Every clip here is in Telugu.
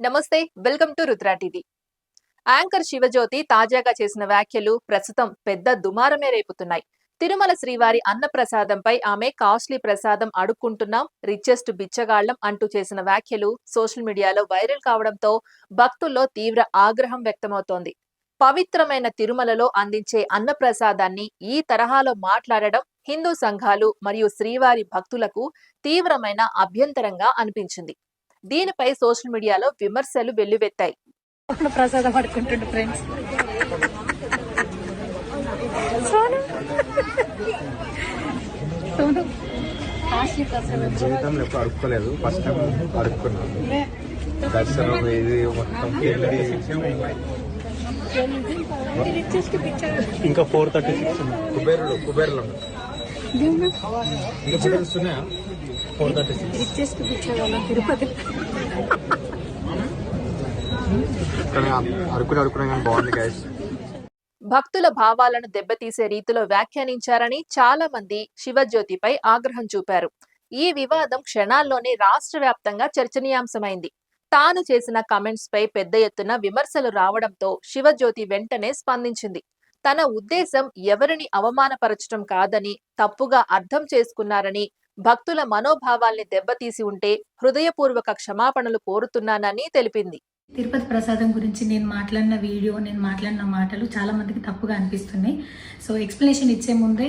నమస్తే welcome to Rudra TV. Anchor Shivajyoti తాజాగా చేసిన వ్యాఖ్యలు ప్రస్తుతం పెద్ద దుమారమే రేపుతున్నాయి. తిరుమల శ్రీవారి అన్నప్రసాదంపై ఆమె కాస్ట్లీ ప్రసాదం అడుక్కుంటున్నాం రిచెస్ట్ బిచ్చగాళ్ళం అంటూ చేసిన వ్యాఖ్యలు సోషల్ మీడియాలో వైరల్ కావడంతో భక్తుల్లో తీవ్ర ఆగ్రహం వ్యక్తమవుతోంది. పవిత్రమైన తిరుమలలో అందించే అన్న ప్రసాదాన్ని ఈ తరహాలో మాట్లాడడం హిందూ సంఘాలు మరియు శ్రీవారి భక్తులకు తీవ్రమైన అభ్యంతరంగా అనిపించింది. దీనిపై సోషల్ మీడియాలో విమర్శలు వెల్లువెత్తాయి. ప్రసాదం పడుకుంటుండు ఫ్రెండ్స్. సోను. సోను. కాశీ ప్రసాదం. జీవితంలో ఎప్పుడు అడుక్కోలేదు. First time అడుక్కున్నాను. దర్శనం ఇది మొత్తం వెళ్ళి రిచెస్ట్ పిక్చర్ ఇంకా ఫోర్ థర్టీ సిక్స్ కుబేరులు కుబేరులు తిరుపతి కానీ బాగుంది గైస్ భక్తుల భావాలను దెబ్బతీసే రీతిలో వ్యాఖ్యానించారని చాలా మంది శివజ్యోతిపై ఆగ్రహం చూపారు. ఈ వివాదం క్షణాల్లోనే రాష్ట్ర వ్యాప్తంగా చర్చనీయాంశమైంది. తాను చేసిన కమెంట్స్ పై పెద్ద ఎత్తున విమర్శలు రావడంతో శివజ్యోతి వెంటనే స్పందించింది. తన ఉద్దేశం ఎవరిని అవమానపరచడం కాదని తప్పుగా అర్థం చేసుకున్నారని భక్తుల మనోభావాల్ని దెబ్బతీసి ఉంటే హృదయపూర్వక క్షమాపణలు కోరుతున్నానని తెలిపింది. తిరుపతి ప్రసాదం గురించి నేను మాట్లాడిన వీడియో నేను మాట్లాడిన మాటలు చాలా మందికి తప్పుగా అనిపిస్తున్నాయి. సో ఎక్స్ప్లెనేషన్ ఇచ్చే ముందే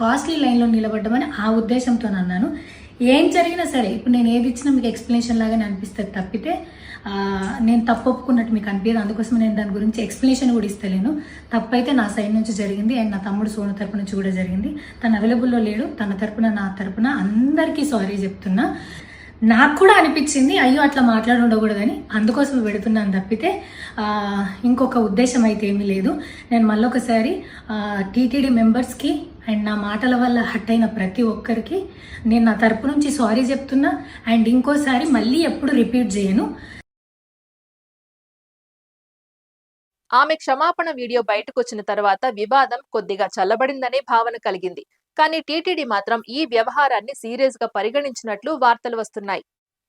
కాస్ట్లీ లైన్లో నిలబడ్డమని ఆ ఉద్దేశంతో అన్నాను. ఏం జరిగినా సరే ఇప్పుడు నేను ఏది ఇచ్చినా మీకు ఎక్స్ప్లెనేషన్ లాగానే అనిపిస్తుంది తప్పితే నేను తప్పు ఒప్పుకున్నట్టు మీకు అనిపించదు అందుకోసం నేను దాని గురించి ఎక్స్ప్లెనేషన్ కూడా ఇస్తలేను. తప్పు అయితే నా సైడ్ నుంచి జరిగింది. అండ్ నా తమ్ముడు సోను తరపు నుంచి కూడా జరిగింది. తను అవైలబుల్లో లేడు. తన తరపున నా తరపున అందరికీ సారీ చెప్తున్నా. నాకు కూడా అనిపించింది అయ్యో అట్లా మాట్లాడి ఉండకూడదని అందుకోసం పెడుతున్నాను తప్పితే ఇంకొక ఉద్దేశం అయితే ఏమీ లేదు. నేను మళ్ళొకసారి టీటీడీ మెంబర్స్కి అండ్ నా మాటల వల్ల హట్ అయిన ప్రతి ఒక్కరికి నేను నా తరపు నుంచి సారీ చెప్తున్నా అండ్ ఇంకోసారి మళ్ళీ ఎప్పుడు రిపీట్ చేయను. ఆమె క్షమాపణ వీడియో బయటకొచ్చిన తర్వాత వివాదం కొద్దిగా చల్లబడిందనే భావన కలిగింది. కానీ టీటీడీ మాత్రం ఈ వ్యవహారాన్ని సీరియస్గా పరిగణించినట్లు వార్తలు వస్తున్నాయి.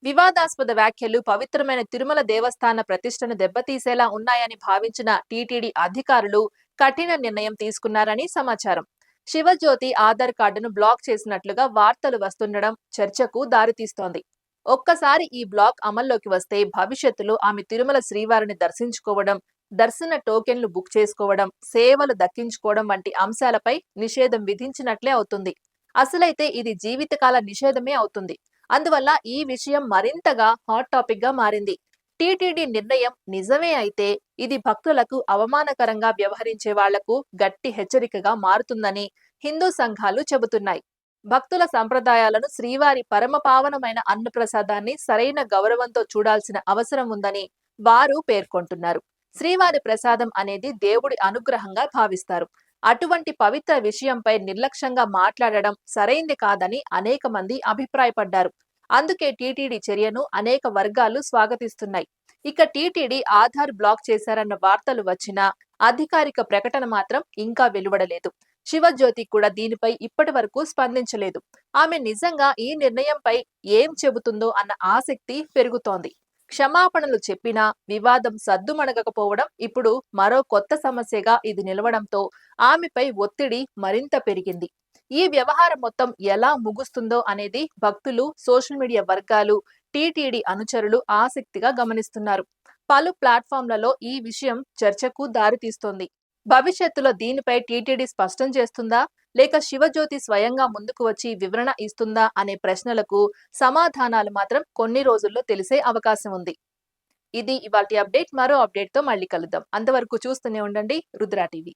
వివాదాస్పద వ్యాఖ్యలు పవిత్రమైన తిరుమల దేవస్థాన ప్రతిష్టను దెబ్బతీసేలా ఉన్నాయని భావించిన టీటీడీ అధికారులు కఠిన నిర్ణయం తీసుకున్నారని సమాచారం. శివజ్యోతి ఆధార్ కార్డును బ్లాక్ చేసినట్లుగా వార్తలు వస్తుండడం చర్చకు దారితీస్తోంది. ఒక్కసారి ఈ బ్లాక్ అమల్లోకి వస్తే భవిష్యత్తులో ఆమె తిరుమల శ్రీవారిని దర్శించుకోవడం దర్శన టోకెన్లు బుక్ చేసుకోవడం సేవలు దక్కించుకోవడం వంటి అంశాలపై నిషేధం విధించినట్లే అవుతుంది. అసలైతే ఇది జీవితకాల నిషేధమే అవుతుంది. అందువల్ల ఈ విషయం మరింతగా హాట్ టాపిక్గా మారింది. టీటీడీ నిర్ణయం నిజమే అయితే ఇది భక్తులకు అవమానకరంగా వ్యవహరించే వాళ్ళకు గట్టి హెచ్చరికగా మారుతుందని హిందూ సంఘాలు చెబుతున్నాయి. భక్తుల సంప్రదాయాలను శ్రీవారి పరమపావనమైన అన్నప్రసాదాన్ని సరైన గౌరవంతో చూడాల్సిన అవసరం ఉందని వారు పేర్కొంటున్నారు. శ్రీవారి ప్రసాదం అనేది దేవుడి అనుగ్రహంగా భావిస్తారు. అటువంటి పవిత్ర విషయంపై నిర్లక్ష్యంగా మాట్లాడడం సరైంది కాదని అనేక మంది అభిప్రాయపడ్డారు. అందుకే టీటీడీ చర్యను అనేక వర్గాలు స్వాగతిస్తున్నాయి. ఇక టీటీడీ ఆధార్ బ్లాక్ చేశారన్న వార్తలు వచ్చినా అధికారిక ప్రకటన మాత్రం ఇంకా వెలువడలేదు. శివజ్యోతి కూడా దీనిపై ఇప్పటి వరకు స్పందించలేదు. ఆమె నిజంగా ఈ నిర్ణయంపై ఏం చెబుతుందో అన్న ఆసక్తి పెరుగుతోంది. క్షమాపణలు చెప్పినా వివాదం సద్దుమణగకపోవడం ఇప్పుడు మరో కొత్త సమస్యగా ఇది నిలవడంతో ఆమెపై ఒత్తిడి మరింత పెరిగింది. ఈ వ్యవహారం మొత్తం ఎలా ముగుస్తుందో అనేది భక్తులు సోషల్ మీడియా వర్గాలు టీటీడీ అనుచరులు ఆసక్తిగా గమనిస్తున్నారు. పలు ప్లాట్ఫామ్లలో ఈ విషయం చర్చకు దారితీస్తోంది. భవిష్యత్తులో దీనిపై టీటీడీ స్పష్టం చేస్తుందా? లేక శివజ్యోతి స్వయంగా ముందుకు వచ్చి వివరణ ఇస్తుందా అనే ప్రశ్నలకు సమాధానాలు మాత్రం కొన్ని రోజుల్లో తెలిసే అవకాశం ఉంది. ఇది ఇవాటి అప్డేట్. మరో అప్డేట్తో మళ్ళీ కలుద్దాం. అంతవరకు చూస్తూనే ఉండండి. రుద్రా టీవీ.